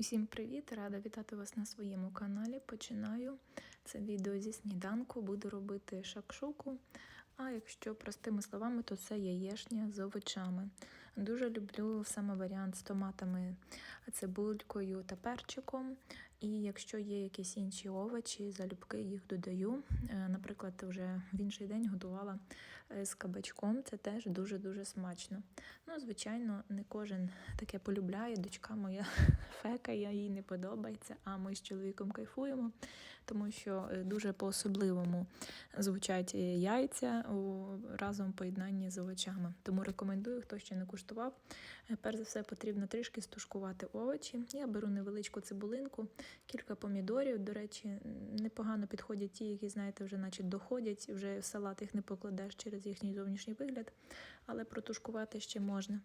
Усім привіт! Рада вітати вас на своєму каналі. Починаю це відео зі сніданку. Буду робити шакшуку. А якщо простими словами, то це яєшня з овочами. Дуже люблю саме варіант з томатами, цибулькою та перчиком. І якщо є якісь інші овочі, залюбки їх додаю. Е, Наприклад, вже в інший день готувала е, з кабачком. Це теж дуже-дуже смачно. Ну, звичайно, не кожен таке полюбляє. Дочка моя фекає, їй не подобається, а ми з чоловіком кайфуємо, тому що е, дуже по-особливому звучать яйця разом в поєднанні з овочами. Тому рекомендую, хто ще не куштував. Е, Перш за все, потрібно трішки стушкувати овочі. Я беру невеличку цибулинку, кілька помідорів. До речі, непогано підходять ті, які, знаєте, вже наче доходять, вже в салат їх не покладеш через їхній зовнішній вигляд, але протушкувати ще можна.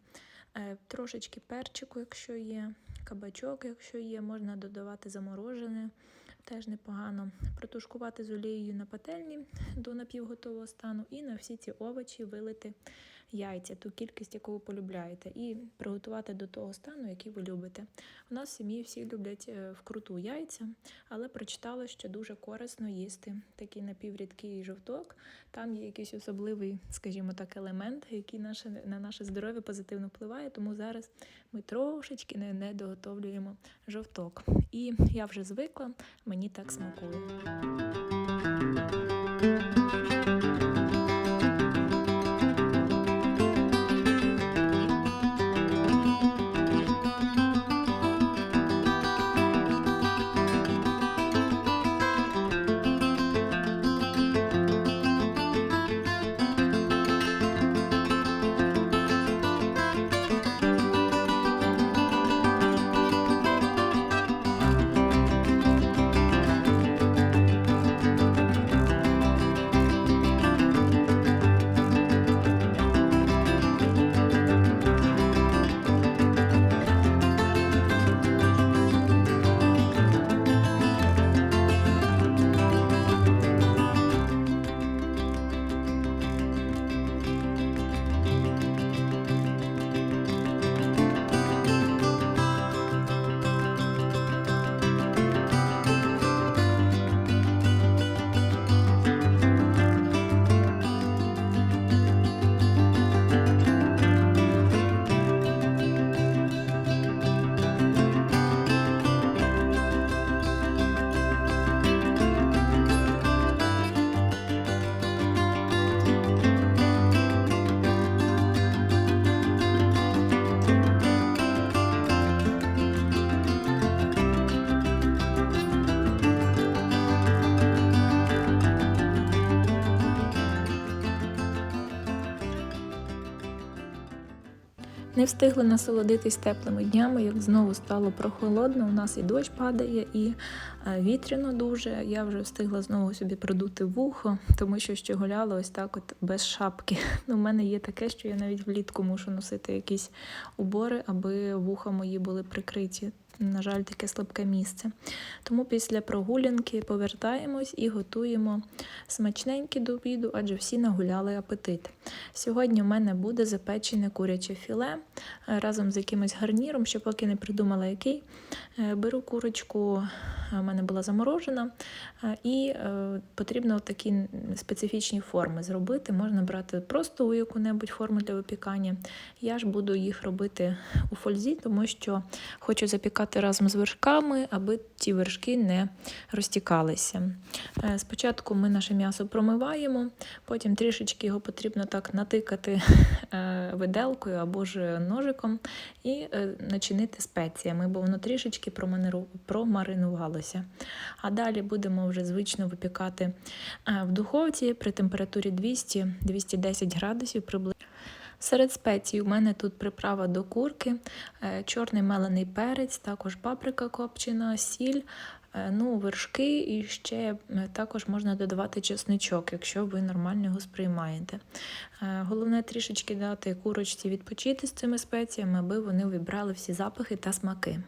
Е, Трошечки перчику, якщо є, кабачок, якщо є, можна додавати заморожене, теж непогано. Протушкувати з олією на пательні до напівготового стану і на всі ці овочі вилити яйця, ту кількість, яку ви полюбляєте, і приготувати до того стану, який ви любите. У нас в сім'ї всі люблять е, вкруту яйця, але прочитала, що дуже корисно їсти такий напіврідкий жовток. Там є якийсь особливий, скажімо так, елемент, який наше, на наше здоров'я позитивно впливає. Тому зараз ми трошечки не, не доготовлюємо жовток. І я вже звикла, мені так смакує. Не встигли насолодитись теплими днями, як знову стало прохолодно. У нас і дощ падає, і е, вітряно дуже. Я вже встигла знову собі продути вухо, тому що ще гуляла ось так, от без шапки. Ну, У мене є таке, що я навіть влітку мушу носити якісь убори, аби вуха мої були прикриті. На жаль, таке слабке місце. Тому після прогулянки повертаємось і готуємо смачненькі до обіду, адже всі нагуляли апетит. Сьогодні в мене буде запечене куряче філе е, разом з якимось гарніром, ще поки не придумала який. Е, Беру курочку, у мене була заморожена, е, і потрібно такі специфічні форми зробити. Можна брати просто у яку-небудь форму для випікання. Я ж буду їх робити у фользі, тому що хочу запікати разом з вершками, аби ті вершки не розтікалися. Е, Спочатку ми наше м'ясо промиваємо, потім трішечки його потрібно так натикати е, виделкою або ж ножиком і е, начинити спеціями, бо воно трішечки промаринувалося. А далі будемо вже звично випікати в духовці при температурі 200-210 градусів приблизно. Серед спецій у мене тут приправа до курки, е, чорний мелений перець, також паприка копчена, сіль, е, ну, вершки і ще е, також можна додавати чесничок, якщо ви нормально його сприймаєте. Головне трішечки дати курочці відпочити з цими спеціями, аби вони вибрали всі запахи та смаки.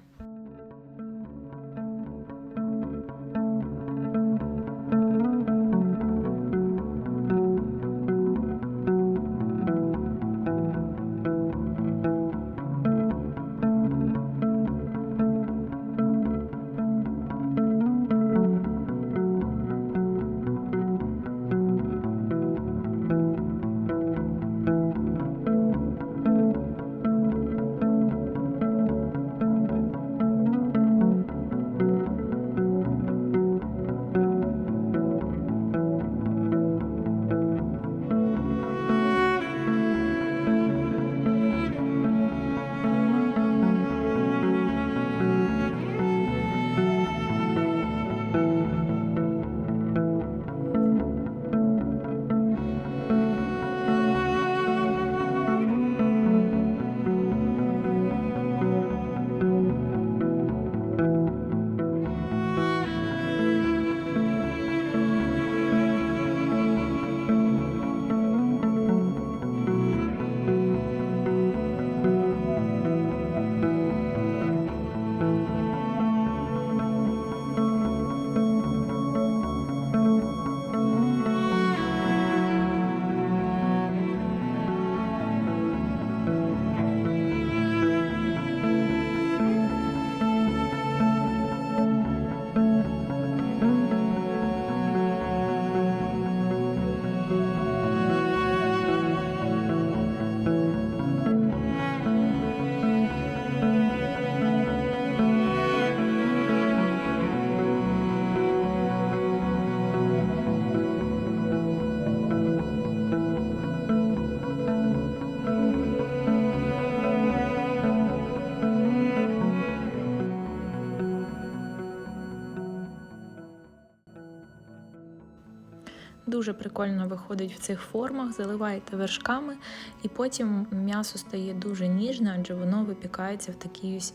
Дуже прикольно виходить в цих формах, заливаєте вершками, і потім м'ясо стає дуже ніжне, адже воно випікається в такій ось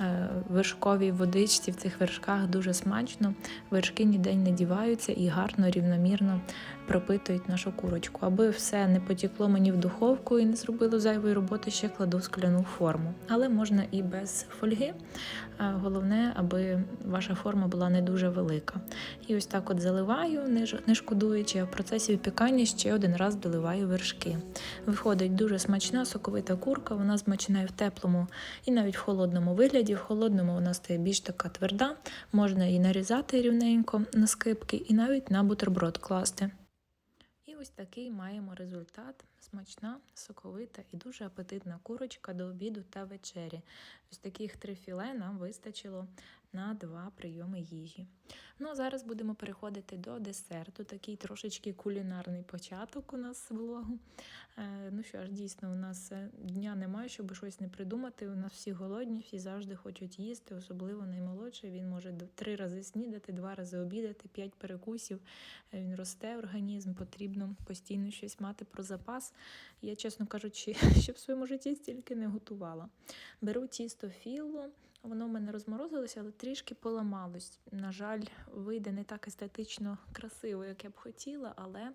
е, вершковій водичці, в цих вершках дуже смачно. Вершки ніде не діваються і гарно, рівномірно пропитують нашу курочку. Аби все не потекло мені в духовку і не зробило зайвої роботи, ще кладу скляну форму. Але можна і без фольги. Е, Головне, аби ваша форма була не дуже велика. І ось так от заливаю, не шкодуючи, а в процесі випікання ще один раз доливаю вершки. Виходить дуже смачна соковита курка, вона смачна в теплому, і навіть в холодному вигляді. В холодному вона стає більш така тверда, можна її нарізати рівненько на скибки, і навіть на бутерброд класти. Ось такий маємо результат. Смачна, соковита і дуже апетитна курочка до обіду та вечері. Ось таких три філе нам вистачило на два прийоми їжі. Ну а зараз будемо переходити до десерту. Такий трошечки кулінарний початок у нас влогу. Е, ну що ж, дійсно, у нас е, дня немає, щоб щось не придумати. У нас всі голодні, всі завжди хочуть їсти, особливо наймолодший. Він може три рази снідати, два рази обідати, п'ять перекусів. Е, Він росте організм, потрібно постійно щось мати про запас. Я, чесно кажучи, ще в своєму житті стільки не готувала. Беру тісто філо, воно в мене розморозилося, але трішки поламалось. На жаль, вийде не так естетично красиво, як я б хотіла, але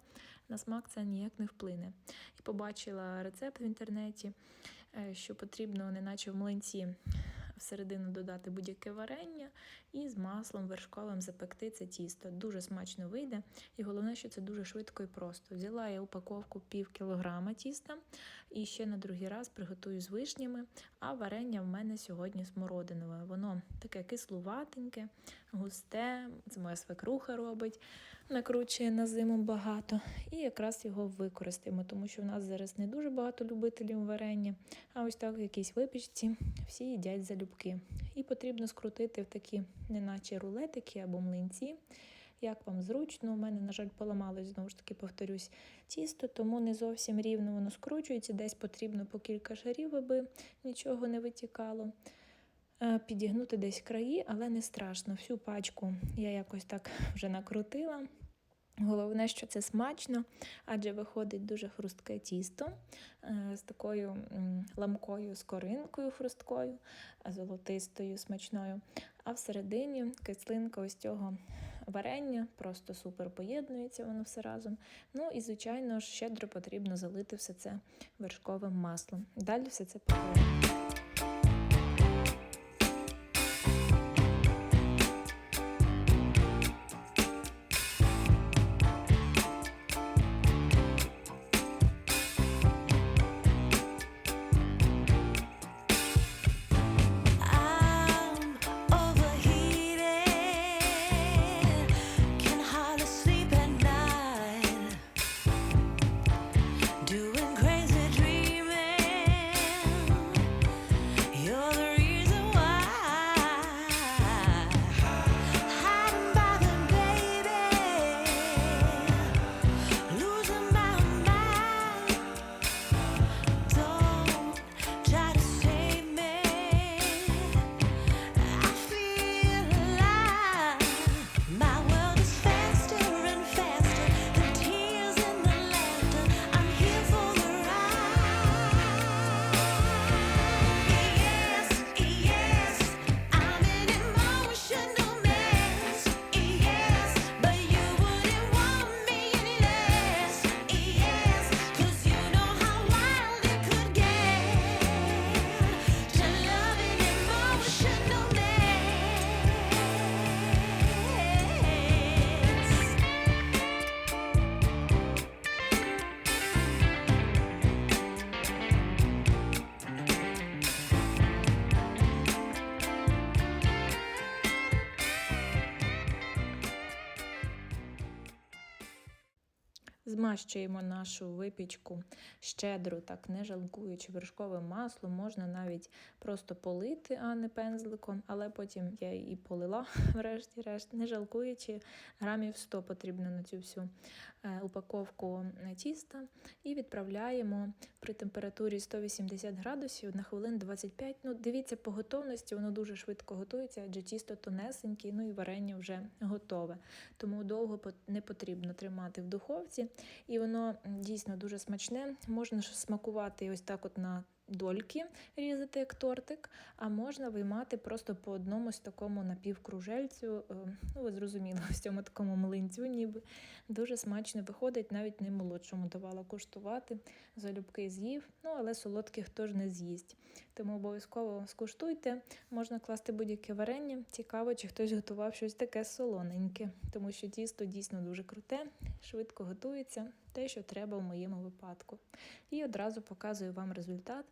на смак це ніяк не вплине. І побачила рецепт в інтернеті, е, що потрібно, неначе в млинці, всередину додати будь-яке варення і з маслом вершковим запекти це тісто. Дуже смачно вийде. І головне, що це дуже швидко і просто. Взяла я упаковку пів кілограма тіста і ще на другий раз приготую з вишнями. А варення в мене сьогодні смородинове. Воно таке кислуватеньке, густе. Це моя свекруха робить, накручує на зиму багато. І якраз його використаємо, тому що в нас зараз не дуже багато любителів варення. А ось так в якійсь випічці всі їдять залюбки. І потрібно скрутити в такі, неначе рулетики або млинці. Як вам зручно, у мене, на жаль, поламалось, знову ж таки, повторюсь, тісто, тому не зовсім рівно воно скручується. Десь потрібно по кілька шарів, аби нічого не витікало. Е, Підігнути десь краї, але не страшно. Всю пачку я якось так вже накрутила. Головне, що це смачно, адже виходить дуже хрустке тісто е, з такою ламкою скоринкою хрусткою, золотистою, смачною. А всередині кислинка ось цього варення, просто супер поєднується воно все разом. Ну і, звичайно ж, щедро потрібно залити все це вершковим маслом. Далі все це покладемо. Змащуємо нашу випічку щедро, так не жалкуючи вершковим маслом. Можна навіть просто полити, а не пензликом, але потім я і полила, врешті-решт, не жалкуючи, грамів 100 потрібно на цю всю е, упаковку е, тіста. І відправляємо при температурі 180 градусів на хвилин 25. Ну, дивіться по готовності, воно дуже швидко готується, адже тісто тонесеньке, ну і варення вже готове. Тому довго не потрібно тримати в духовці. І воно дійсно дуже смачне. Можна ж смакувати ось так, от на дольки, різати як тортик, а можна виймати просто по одному з такому напівкружельцю. е, Ну, ви зрозуміли, ось цьому такому млинцю, ніби дуже смачно виходить, навіть не молодшому давала куштувати. Залюбки з'їв, ну але солодких хто ж не з'їсть. Тому обов'язково скуштуйте. Можна класти будь-яке варення. Цікаво, чи хтось готував щось таке солоненьке, тому що тісто дійсно дуже круте, швидко готується, те, що треба в моєму випадку. І одразу показую вам результат.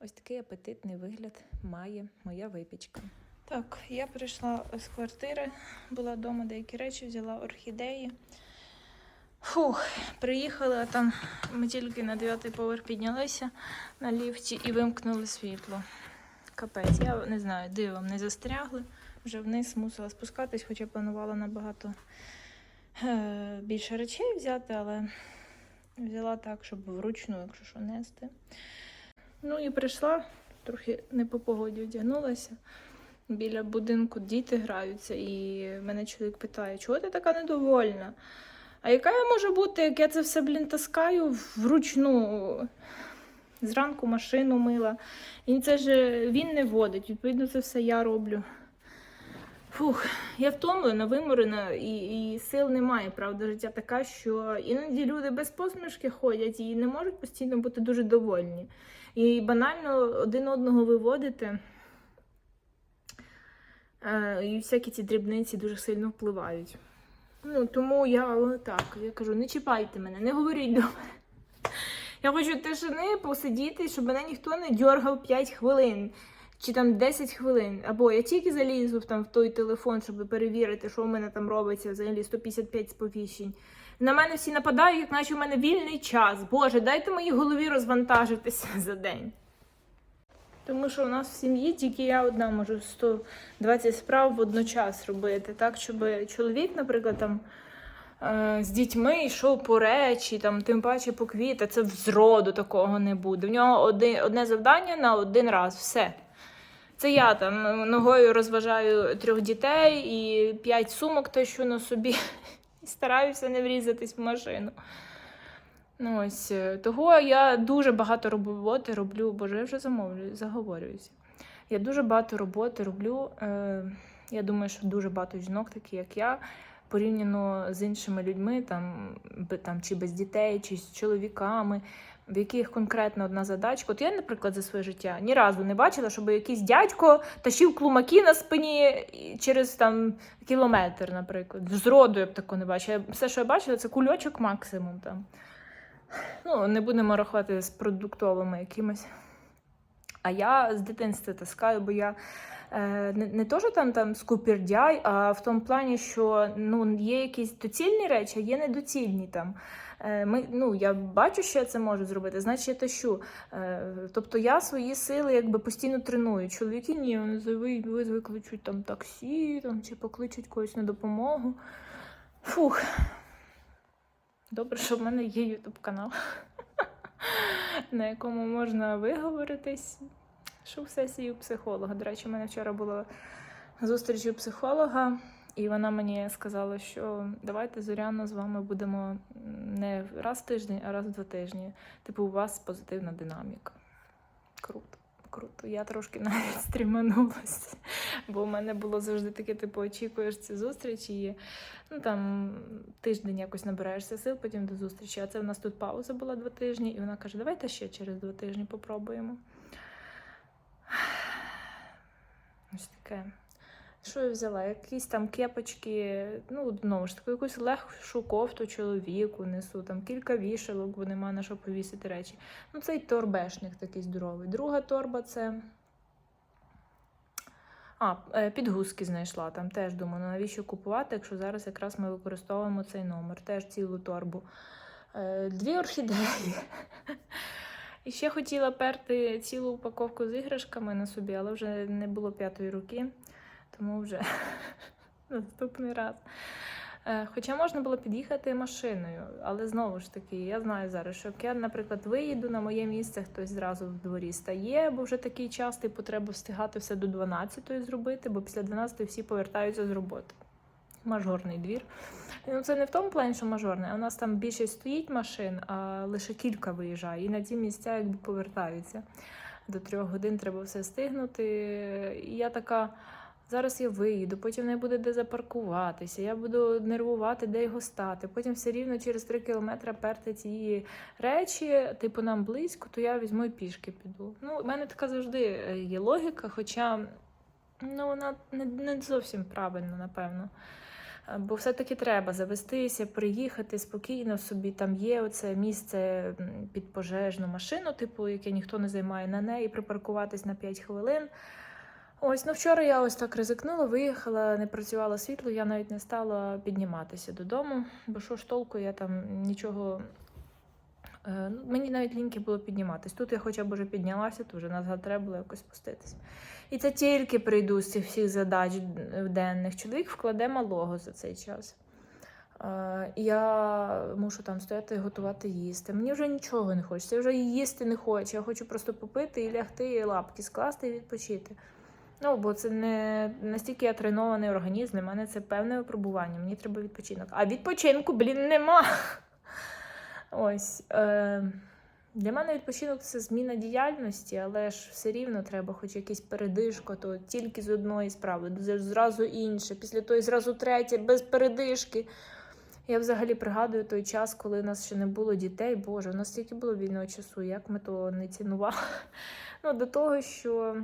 Ось такий апетитний вигляд має моя випічка. Так, я прийшла з квартири, була вдома деякі речі, взяла орхідеї. Фух, приїхали, а там ми тільки на дев'ятий поверх піднялися на ліфті і вимкнули світло. Капець, я не знаю, дивом не застрягли. Вже вниз мусила спускатись, хоча планувала набагато е, більше речей взяти, але взяла так, щоб вручну, якщо що, нести. Ну і прийшла, трохи не по погоді одягнулася. Біля будинку діти граються, і мене чоловік питає, чого ти така недовольна? А яка я можу бути, як я це все, блін, таскаю вручну? Зранку машину мила. І це ж він не водить. Відповідно, це все я роблю. Фух, я втомлена, виморена, і, і сил немає. Правда, життя така, що іноді люди без посмішки ходять і не можуть постійно бути дуже довольні. І банально один одного виводити. Е, і всякі ці дрібниці дуже сильно впливають. Ну, тому я так, я кажу, не чіпайте мене, не говоріть до мене. Я хочу тишини посидіти, щоб мене ніхто не дьоргав 5 хвилин чи там 10 хвилин. Або я тільки залізу там, в той телефон, щоб перевірити, що в мене там робиться, взагалі 155 сповіщень. На мене всі нападають, як наче у мене вільний час. Боже, дайте моїй голові розвантажитися за день. Тому що у нас в сім'ї тільки я одна можу 120 справ водночас робити, так, щоб чоловік, наприклад, там е, з дітьми йшов по речі, там, тим паче по квіти, це зроду такого не буде. В нього один, одне завдання на один раз, все. Це я там ногою розважаю трьох дітей і п'ять сумок тащу на собі і стараюся не врізатись в машину. Ну, ось е, того я дуже багато роботи роблю, боже, я вже замовлюю, заговорююся. Я дуже багато роботи роблю. Е, я думаю, що дуже багато жінок, такі як я, порівняно з іншими людьми, там, там, чи без дітей, чи з чоловіками, в яких конкретно одна задачка. От я, наприклад, за своє життя ні разу не бачила, щоб якийсь дядько тащив клумаки на спині через там кілометр, наприклад. Зроду я б такого не бачила. Все, що я бачила, це кульочок максимум там. Ну, не будемо рахувати з продуктовими якимось. А я з дитинства таскаю, бо я е, не, не то, що там, там скупердяй, а в тому плані, що ну, є якісь доцільні речі, а є недоцільні там. Е, ми, ну, я бачу, що я це можу зробити, значить я тащу. Е, тобто я свої сили якби постійно треную. Чоловіки ні, вони зави- викличуть там таксі там, чи покличуть когось на допомогу. Фух. Добре, що в мене є ютуб канал, на якому можна виговоритись. Що в сесії у психолога. До речі, у мене вчора була зустріч у психолога, і вона мені сказала, що давайте Зоряно з вами будемо не раз в тиждень, а раз в два тижні. Типу, у вас позитивна динаміка. Круто. Круто, я трошки навіть стріманулася, бо в мене було завжди таке, типу, очікуєш ці зустрічі, і ну там тиждень якось набираєшся сил, потім до зустрічі. А це в нас тут пауза була два тижні, і вона каже: давайте ще через два тижні попробуємо. Ось таке. Що я взяла? Якісь там кепочки, ну, знову ж таки, якусь легшу кофту чоловіку несу, там кілька вішалок, бо нема на що повісити речі. Ну, цей торбешник такий здоровий. Друга торба це. А, е, підгузки знайшла там. Теж думаю, навіщо купувати, якщо зараз якраз ми використовуємо цей номер, теж цілу торбу. е, дві орхідеї. І ще хотіла перти цілу упаковку з іграшками на собі, але вже не було п'ятої руки, тому вже наступний раз. Е, Хоча можна було під'їхати машиною, але знову ж таки, я знаю зараз, що як я, наприклад, виїду на моє місце, хтось зразу в дворі стає, бо вже такий час, типу, треба встигати все до 12-ї зробити, бо після 12-ї всі повертаються з роботи. Мажорний двір. Ну, це не в тому плані, що мажорний, а у нас там більше стоїть машин, а лише кілька виїжджає. І на ці місця якби повертаються. До трьох годин треба все стигнути. І я така. Зараз я виїду, потім не буде де запаркуватися, я буду нервувати, де його стати. Потім все рівно через три кілометри перти ці речі, типу нам близько, то я візьму і пішки піду. Ну, у мене така завжди е, є логіка, хоча ну, вона не, не зовсім правильна, напевно. Е, Бо все-таки треба завестися, приїхати спокійно собі. Там є оце місце під пожежну машину, типу, яке ніхто не займає на неї, припаркуватись на 5 хвилин. Ось, ну вчора я ось так ризикнула, виїхала, не працювало світло, я навіть не стала підніматися додому, бо що ж толку, я там нічого. е, Ну, мені навіть ліньки було підніматись. Тут я хоча б вже піднялася, то вже назад треба було якось спуститись. І це тільки прийду з цих всіх задач денних. Чоловік вкладе малого за цей час. Е, Я мушу там стояти і готувати їсти. Мені вже нічого не хочеться, я вже їсти не хочу. Я хочу просто попити і лягти, і лапки скласти і відпочити. Ну, бо це не настільки я тренований організм, для мене це певне випробування, мені треба відпочинок. А відпочинку, блін, нема. Ось. Е, для мене відпочинок це зміна діяльності, але ж все рівно треба хоч якийсь передишко, то тільки з одної справи, зразу інше, після того зразу третє, без передишки. Я взагалі пригадую той час, коли у нас ще не було дітей. Боже, у нас стільки було вільного часу, як ми то не цінували. Ну, до того, що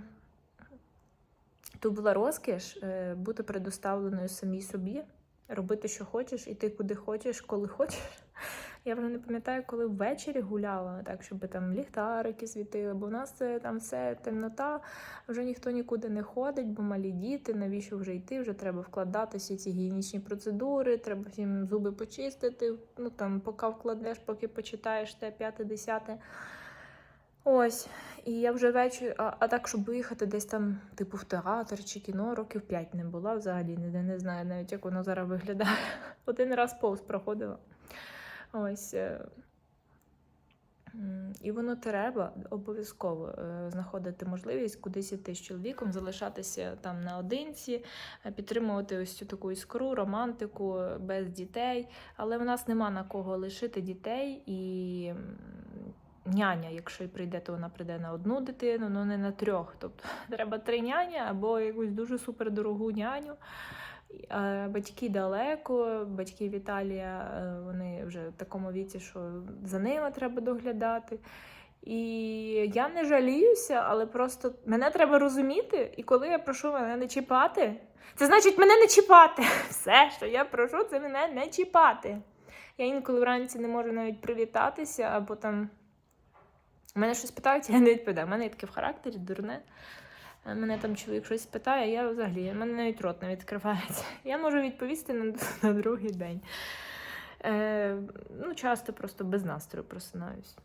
то була розкіш е, бути предоставленою самій собі, робити, що хочеш, іти куди хочеш, коли хочеш. Я вже не пам'ятаю, коли ввечері гуляла, так, щоб там ліхтарики світили, бо в нас це там все темнота, вже ніхто нікуди не ходить, бо малі діти, навіщо вже йти? Вже треба вкладати всі ці гігієнічні процедури, треба всім зуби почистити. Ну там, поки вкладеш, поки почитаєш те п'яте, десяте. Ось, і я вже вечір, а, а так, щоб виїхати десь там, типу, в театр чи кіно, років п'ять не була взагалі, ніде не знаю навіть, як воно зараз виглядає. Один раз повз проходила. Ось. е, І воно треба обов'язково е, знаходити можливість кудись іти з чоловіком, залишатися там наодинці, е, підтримувати ось цю таку іскру, романтику без дітей. Але в нас нема на кого лишити дітей і няня, якщо і прийде, то вона прийде на одну дитину, ну не на трьох. Тобто треба три няні або якусь дуже супердорогу няню. Батьки далеко, батьки Віталія, е, вони вже в такому віці, що за ними треба доглядати. І я не жаліюся, але просто мене треба розуміти, і коли я прошу мене не чіпати, це значить мене не чіпати. Все, що я прошу, це мене не чіпати. Я інколи вранці не можу навіть привітатися, або там мене щось питають, я не відповідаю. У мене є таке в характері, дурне. Е, Мене там чоловік щось питає, я взагалі, в мене навіть рот не відкривається. Я можу відповісти на, на другий день. Е, ну, часто просто без настрою просинаюсь.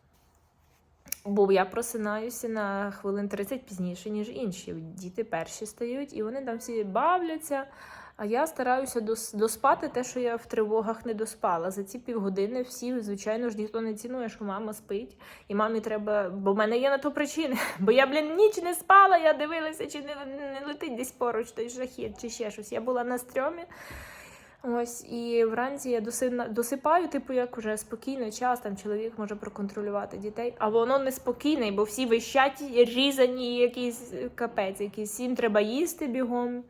Бо я просинаюся на хвилин 30 пізніше, ніж інші. Діти перші стають, і вони там всі бавляться. А я стараюся доспати те, що я в тривогах не доспала. За ці півгодини всі, звичайно ж, ніхто не цінує, що мама спить, і мамі треба. Бо в мене є на то причини. Бо я, блін, ніч не спала, я дивилася, чи не, не летить десь поруч той жахіт, чи ще щось. Я була на стрьомі. Ось, і вранці я досипаю, типу, як уже спокійний час, там чоловік може проконтролювати дітей, а воно неспокійне, бо всі вищать, різані, якийсь капець, якийсь їм треба їсти бігом.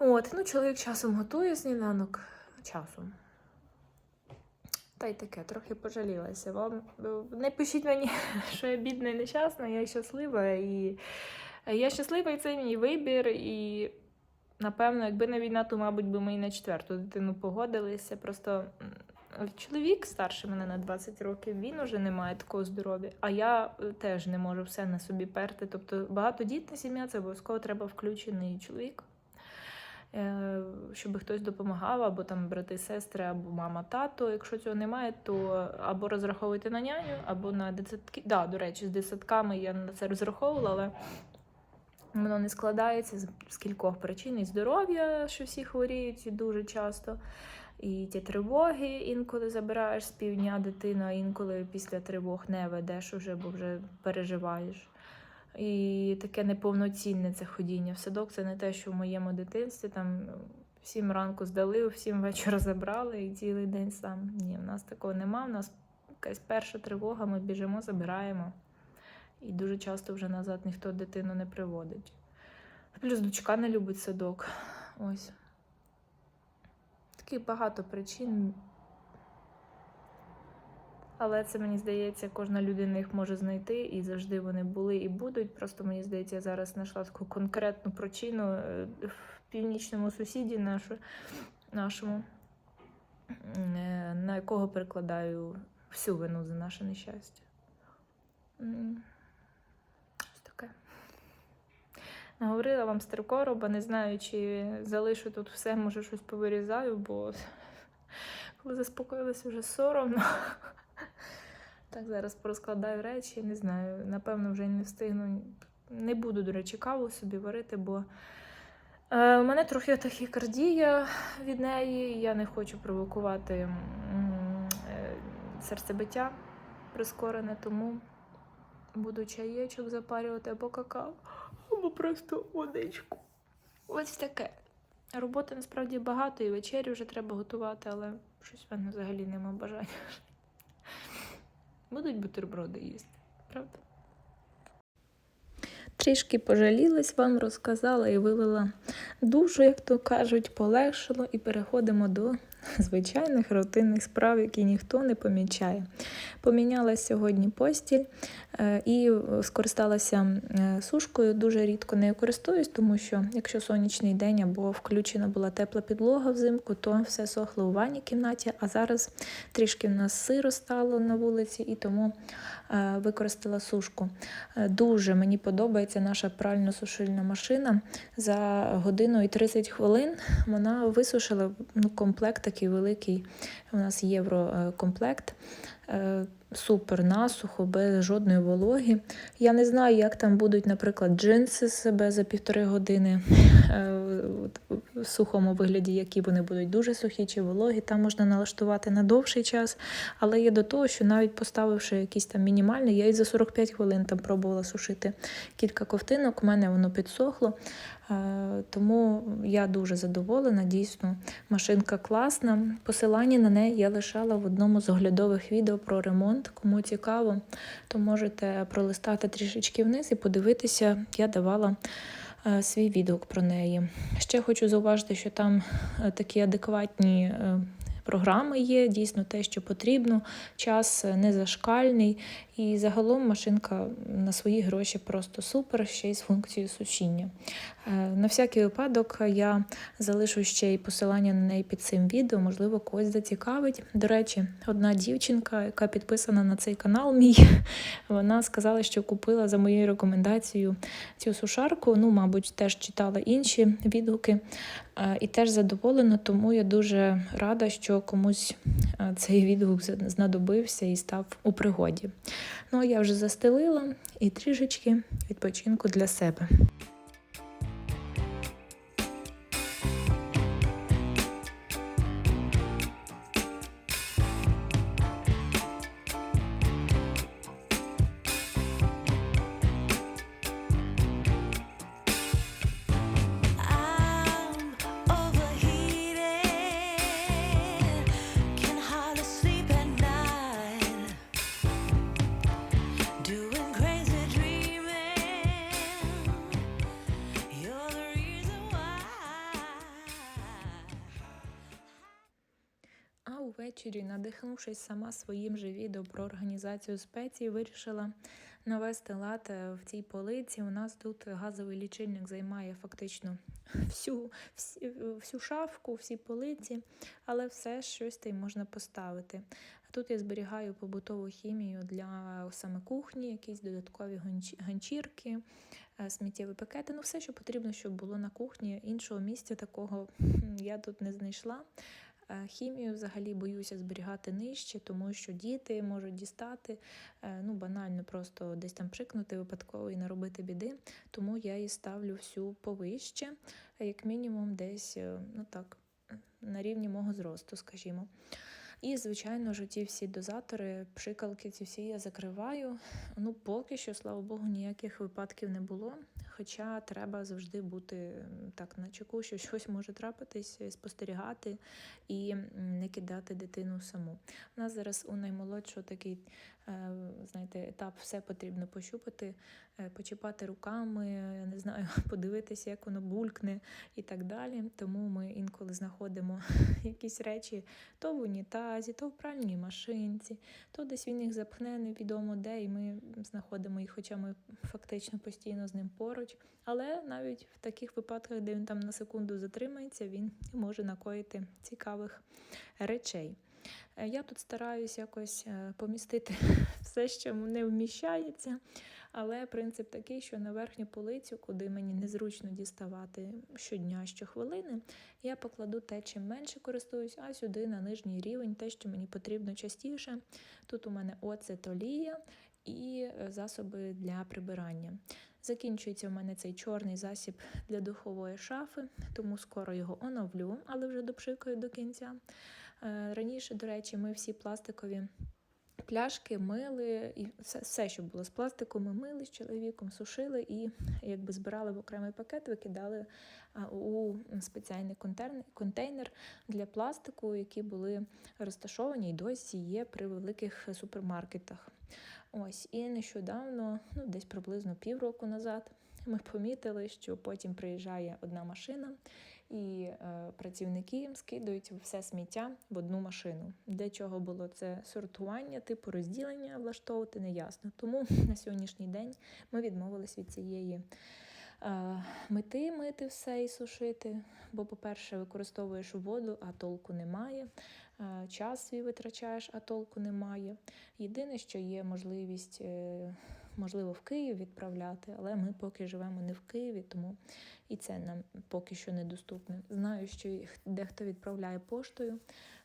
От, ну, чоловік часом готує сніданок. Часом. Та й таке, трохи пожалілася вам. Не пишіть мені, що я бідна і нещасна, я щаслива. І я щаслива, і це мій вибір. І напевно, якби не війна, то, мабуть, би ми і на четверту дитину погодилися. Просто чоловік старший мене на 20 років, він уже не має такого здоров'я, а я е, теж не можу все на собі перти. Тобто багатодітна сім'я це обов'язково треба включений чоловік. Е, щоб хтось допомагав, або там брати, сестри, або мама, тато. Якщо цього немає, то або розраховуйте на няню, або на дитсадки. Да, до речі, з дитсадками я на це розраховувала, але воно не складається з кількох причин. І здоров'я, що всі хворіють дуже часто. І ті тривоги інколи забираєш з півдня дитину, а інколи після тривог не ведеш уже, бо вже переживаєш. І таке неповноцінне це ходіння в садок. Це не те, що в моєму дитинстві там в сім ранку здали, в сім вечора забрали і цілий день сам. Ні, в нас такого нема. У нас якась перша тривога, ми біжимо, забираємо. І дуже часто вже назад ніхто дитину не приводить. Плюс дочка не любить садок. Ось. Таких багато причин. Але це мені здається, кожна людина їх може знайти, і завжди вони були і будуть. Просто мені здається, я зараз знайшла таку конкретну причину е, в північному сусіді нашому, е, на якого перекладаю всю вину за наше нещастя. Ось таке. Наговорила вам старкороба, не знаю, чи залишу тут все, може щось повирізаю, бо коли заспокоїлася вже соромно. Так, зараз порозкладаю речі, не знаю. Напевно, вже не встигну. Не буду, до речі, каву собі варити, бо е, у мене трохи тахікардія від неї. Я не хочу провокувати е, серцебиття прискорене, тому буду чаєчок запарювати або какао, або просто водичку. Ось таке. Роботи насправді багато, і вечерю вже треба готувати, але щось в мене взагалі нема бажання. Будуть бутерброди їсти, правда? Трішки пожалілась вам, розказала і вилила душу, як то кажуть, полегшило, і переходимо до звичайних рутинних справ, які ніхто не помічає. Поміняла сьогодні постіль і скористалася е, сушкою. Дуже рідко нею користуюсь, тому що якщо сонячний день або включена була тепла підлога взимку, то все сохло у ванній кімнаті. А зараз трішки в нас сиро стало на вулиці, і тому е, використала сушку. Е, Дуже мені подобається наша прально-сушильна машина. За годину і 30 хвилин вона висушила ну, комплект такий великий. У нас єврокомплект. Супер насухо, без жодної вологи. Я не знаю, як там будуть, наприклад, джинси себе за півтори години е, в сухому вигляді, які вони будуть дуже сухі чи вологі. Там можна налаштувати на довший час. Але є до того, що навіть поставивши якийсь там мінімальний, я і за 45 хвилин там пробувала сушити кілька ковтинок, у мене воно підсохло. Е, Тому я дуже задоволена. Дійсно, машинка класна. Посилання на неї я лишала в одному з оглядових відео про ремонт. Кому цікаво, то можете пролистати трішечки вниз і подивитися. Я давала свій відгук про неї. Ще хочу зауважити, що там е, такі адекватні. Е, Програми є дійсно те, що потрібно, час е, не зашкальний, і загалом машинка на свої гроші просто супер, ще й з функцією сушіння. Е, На всякий випадок я залишу ще й посилання на неї під цим відео, можливо, когось зацікавить. До речі, одна дівчинка, яка підписана на цей канал, мій, вона сказала, що купила за моєю рекомендацією цю сушарку. Ну, мабуть, теж читала інші відгуки е, і теж задоволена, тому я дуже рада, що комусь цей відгук знадобився і став у пригоді. Ну, а я вже застелила і трішечки відпочинку для себе. А увечері, надихнувшись сама своїм же відео про організацію спецій, вирішила навести лад е, в цій полиці. У нас тут газовий лічильник займає фактично всю, всі- всю шафку, всі полиці, але все щось та можна поставити. Тут я зберігаю побутову хімію для саме кухні, якісь додаткові ганчірки, е, сміттєві пакети. Ну, все, що потрібно, щоб було на кухні. Іншого місця такого я тут не знайшла. Е, Хімію взагалі боюся зберігати нижче, тому що діти можуть дістати, е, ну банально просто десь там прикнути випадково і наробити біди. Тому я її ставлю всю повище, як мінімум, десь е, ну так, на рівні мого зросту, скажімо. І, звичайно ж, ті всі дозатори, пшикалки, ці всі я закриваю. Ну, поки що, слава Богу, ніяких випадків не було. Хоча треба завжди бути так на чеку, що щось може трапитись, е, спостерігати і не кидати дитину саму. У нас зараз у наймолодшого такий, знаєте, етап все потрібно пощупати, е, почіпати руками, я не знаю, подивитися, як воно булькне і так далі. Тому ми інколи знаходимо якісь речі то в унітазі, то в пральній машинці, то десь він їх запхне невідомо де, і ми знаходимо їх, хоча ми фактично постійно з ним поруч. Але навіть в таких випадках, де він там на секунду затримається, він може накоїти цікавих речей. Е, Я тут стараюсь якось е, помістити все, що не вміщається, але принцип такий, що на верхню полицю, куди мені незручно діставати щодня, щохвилини, я покладу те, чим менше користуюсь, а сюди на нижній рівень, те, що мені потрібно частіше. Тут у мене оцет, олія і е, засоби для прибирання. Закінчується у мене цей чорний засіб для духової шафи, тому скоро його оновлю, але вже допшикаю до кінця. Е, Раніше, до речі, ми всі пластикові пляшки мили, і все, все, що було з пластику, ми мили з чоловіком, сушили і якби збирали в окремий пакет, викидали у спеціальний контейнер, для пластику, які були розташовані і досі є при великих супермаркетах. Ось і нещодавно, ну десь приблизно півроку назад, ми помітили, що потім приїжджає одна машина, і е, працівники скидують все сміття в одну машину. Для чого було це сортування, типу розділення влаштовувати неясно. Тому на сьогоднішній день ми відмовились від цієї е, мети мити все і сушити. Бо, по-перше, використовуєш воду, а толку немає. Е, Час свій витрачаєш, а толку немає. Єдине, що є можливість, можливо, в Київ відправляти, але ми поки живемо не в Києві, тому і це нам поки що недоступне. Знаю, що їх дехто відправляє поштою.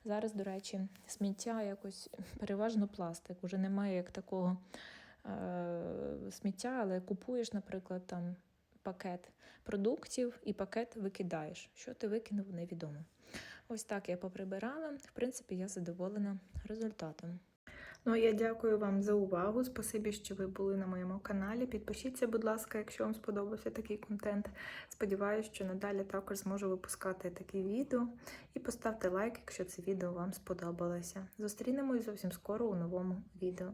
Зараз, до речі, сміття якось переважно пластик. Уже немає як такого е- сміття, але купуєш, наприклад, там пакет продуктів і пакет викидаєш. Що ти викинув, невідомо. Ось так я поприбирала. В принципі, я задоволена результатом. Ну, я дякую вам за увагу. Спасибі, що ви були на моєму каналі. Підпишіться, будь ласка, якщо вам сподобався такий контент. Сподіваюсь, що надалі також зможу випускати такі відео. І поставте лайк, якщо це відео вам сподобалося. Зустрінемось зовсім скоро у новому відео.